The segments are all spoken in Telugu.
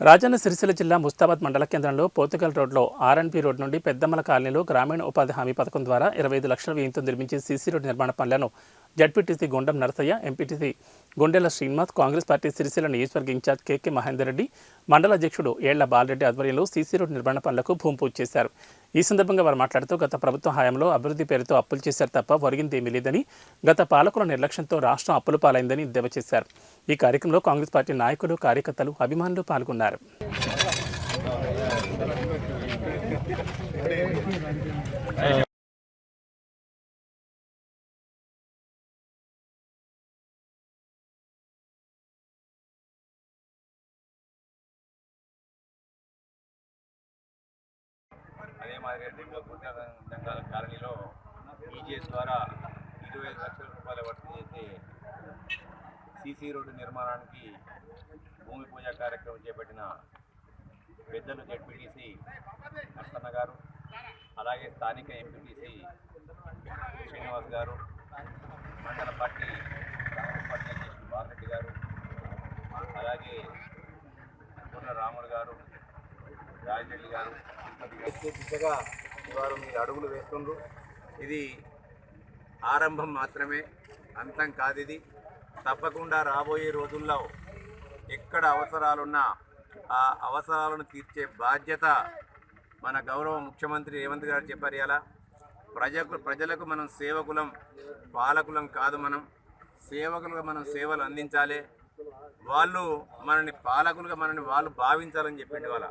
రాజన్న సిరిసిల్ల జిల్లా ముస్తాబాద్ మండల కేంద్రంలో పోతుగల్ రోడ్లో ఆర్ఎన్పి రోడ్ నుండి పెద్దమ్మల కాలనీలో గ్రామీణ ఉపాధి హామీ పథకం ద్వారా ఇరవై ఐదు లక్షల వ్యయంతో నిర్మించే సీసీ రోడ్డు నిర్మాణ పనులను జడ్పీటీసీ గుండం నరసయ్య ఎంపీటీసీ గుండెల శ్రీనివాస్ కాంగ్రెస్ పార్టీ సిరిసిల్ల నియోజకవర్గ ఇన్ఛార్జ్ కేకే మహేందర్ రెడ్డి మండల అధ్యక్షుడు ఏళ్ళ బాలరెడ్డి ఆధ్వర్యంలో సీసీ రోడ్డు నిర్మాణ పనులకు భూమి పూజ చేశారు. ఈ సందర్భంగా వారు మాట్లాడుతూ గత ప్రభుత్వ హయాంలో అభివృద్ధి పేరుతో అప్పులు చేశారు తప్ప ఒరిగిందేమీ లేదని గత పాలకుల నిర్లక్ష్యంతో రాష్ట్రం అప్పులు పాలైందని ఎద్దేవా చేశారు. ఈ కార్యక్రమంలో కాంగ్రెస్ పార్టీ నాయకులు కార్యకర్తలు అభిమానులు పాల్గొన్నారు. మాదిరిగా దింగ కాలనీలో ఈజీఎస్ ద్వారా ఇరవై ఐదు లక్షల రూపాయలు వర్తి చేసి సీసీ రోడ్డు నిర్మాణానికి భూమి పూజ కార్యక్రమం చేపట్టిన పెద్దలు జడ్పీటీసీ నర్సన్న గారు అలాగే స్థానిక ఎంపీటీసీ శ్రీనివాస్ గారు మండల పార్టీ కాంగ్రెస్ పార్టీ అధ్యక్షుడు బాలరెడ్డి గారు అలాగే కొండ రాముడు గారు రాజరెడ్డి గారు ఎత్తే దిశగా వారు మీరు అడుగులు వేస్తుండ్రు. ఇది ఆరంభం మాత్రమే అంతం కాదు ఇది తప్పకుండా రాబోయే రోజుల్లో ఎక్కడ అవసరాలున్నా ఆ అవసరాలను తీర్చే బాధ్యత మన గౌరవ ముఖ్యమంత్రి రేవంత్ గారు చెప్పారు ఇలా ప్రజకు ప్రజలకు మనం సేవకులం పాలకులం కాదు మనం. సేవకులుగా మనం సేవలు అందించాలి. వాళ్ళు మనని పాలకులుగా మనని వాళ్ళు భావించాలని చెప్పింది వాళ్ళ.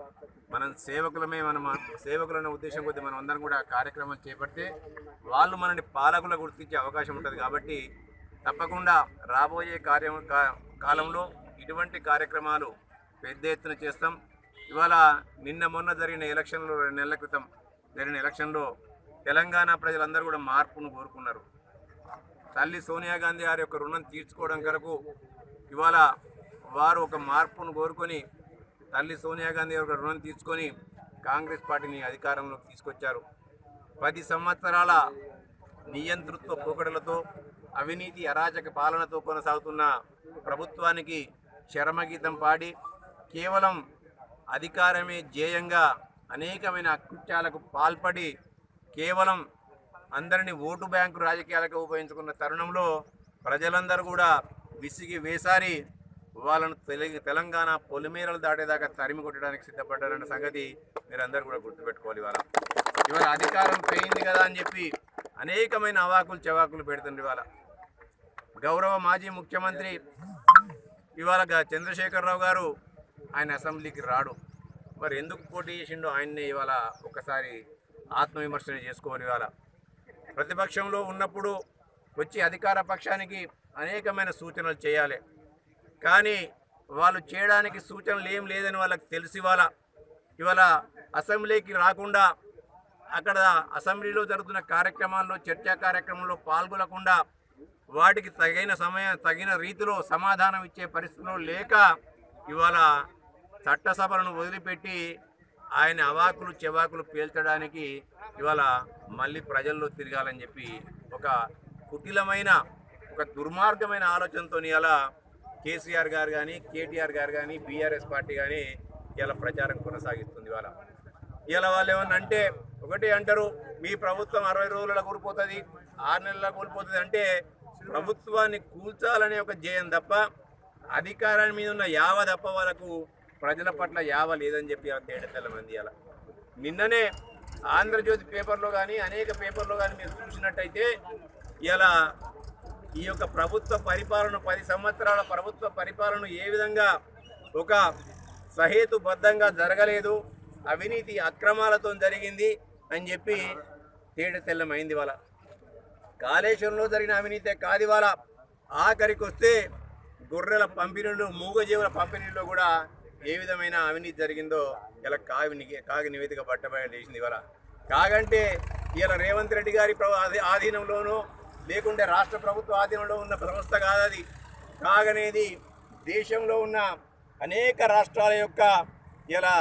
మనం సేవకులమే మనం సేవకులన్న ఉద్దేశం కొద్దీ మనం అందరం కూడా కార్యక్రమం చేపడితే వాళ్ళు మనని పాలకులుగా గుర్తించే అవకాశం ఉంటుంది. కాబట్టి తప్పకుండా రాబోయే కార్యం కాలంలో ఇటువంటి కార్యక్రమాలు పెద్ద ఎత్తున చేస్తాం. ఇవాళ నిన్న మొన్న జరిగిన ఎలక్షన్లో రెండు నెలల క్రితం జరిగిన ఎలక్షన్లో తెలంగాణ ప్రజలందరూ కూడా మార్పును కోరుకున్నారు. తల్లి సోనియా గాంధీ గారి యొక్క రుణం తీర్చుకోవడం కొరకు ఇవాళ వారు ఒక మార్పును కోరుకొని తల్లి సోనియా గాంధీ ఒక రుణం తీసుకొని కాంగ్రెస్ పార్టీని అధికారంలోకి తీసుకొచ్చారు. పది సంవత్సరాల నియంతృత్వ పోకడలతో అవినీతి అరాచక పాలనతో కొనసాగుతున్న ప్రభుత్వానికి చరమగీతం పాడి కేవలం అధికారమే ధ్యేయంగా అనేకమైన అకృత్యాలకు పాల్పడి కేవలం అందరినీ ఓటు బ్యాంకు రాజకీయాలకు ఉపయోగించుకున్న తరుణంలో ప్రజలందరూ కూడా విసిగి వేసారి వాళ్ళను తెలంగాణ పొలిమేరలు దాటేదాకా తరిమి కొట్టడానికి సిద్ధపడ్డారన్న సంగతి మీరందరూ కూడా గుర్తుపెట్టుకోవాలి ఇవాళ. ఇవాళ అధికారం పోయింది కదా అని చెప్పి అనేకమైన అవాకులు చెవాకులు పెడుతుంది ఇవాళ. గౌరవ మాజీ ముఖ్యమంత్రి ఇవాళ చంద్రశేఖరరావు గారు ఆయన అసెంబ్లీకి రాడు. మరి ఎందుకు పోటీ చేసిండో ఆయన్ని ఇవాళ ఒక్కసారి ఆత్మవిమర్శన చేసుకోవాలి ఇవాళ. ప్రతిపక్షంలో ఉన్నప్పుడు వచ్చి అధికార పక్షానికి అనేకమైన సూచనలు చేయాలి. కానీ వాళ్ళు చేయడానికి సూచనలు ఏం లేదని వాళ్ళకి తెలిసి ఇవాళ ఇవాళ అసెంబ్లీకి రాకుండా అక్కడ అసెంబ్లీలో జరుగుతున్న కార్యక్రమాల్లో చర్చా కార్యక్రమంలో పాల్గొనకుండా వాటికి తగిన సమయం తగిన రీతిలో సమాధానం ఇచ్చే పరిస్థితుల్లో లేక ఇవాళ చట్టసభలను వదిలిపెట్టి ఆయన అవాకులు చెవాకులు పేల్చడానికి ఇవాళ మళ్ళీ ప్రజల్లో తిరగాలని చెప్పి ఒక కుటిలమైన ఒక దుర్మార్గమైన ఆలోచనతో ఇలా కేసీఆర్ గారు కానీ కేటీఆర్ గారు కానీ బీఆర్ఎస్ పార్టీ కానీ ఇలా ప్రచారం కొనసాగిస్తుంది ఇవాళ. ఇలా వాళ్ళు ఏమన్నా అంటే ఒకటి అంటారు మీ ప్రభుత్వం అరవై రోజుల కూలిపోతుంది ఆరు నెలల కూలిపోతుంది అంటే ప్రభుత్వాన్ని కూల్చాలనే ఒక జయం తప్ప అధికారాన్ని మీద ఉన్న యావ తప్ప వాళ్ళకు ప్రజల పట్ల యావ లేదని చెప్పి తేడా తెల్ల మంది అలా నిన్ననే ఆంధ్రజ్యోతి పేపర్లో కానీ అనేక పేపర్లో కానీ మీరు చూసినట్టయితే ఇలా ఈ యొక్క ప్రభుత్వ పరిపాలన పది సంవత్సరాల ప్రభుత్వ పరిపాలన ఏ విధంగా ఒక సహేతుబద్ధంగా జరగలేదు అవినీతి అక్రమాలతో జరిగింది అని చెప్పి తేడ తెల్లమైంది వాళ్ళ కాళేశ్వరంలో జరిగిన అవినీతే కాదు ఇవాళ. ఆఖరికి వస్తే గొర్రెల పంపిణీలు మూగజీవుల పంపిణీలో కూడా ఏ విధమైన అవినీతి జరిగిందో ఇలా కాగి కాగి నివేదిక బట్టబయలు చేసింది ఇవాళ. కాగంటే ఇలా రేవంత్ రెడ్డి గారి ప్ర- ఆధీనంలోనూ లేకుంటే రాష్ట్ర ప్రభుత్వ ఆధీనంలో ఉన్న సంస్థ కాదది. కాగనేది దేశంలో ఉన్న అనేక రాష్ట్రాల యొక్క ఇలా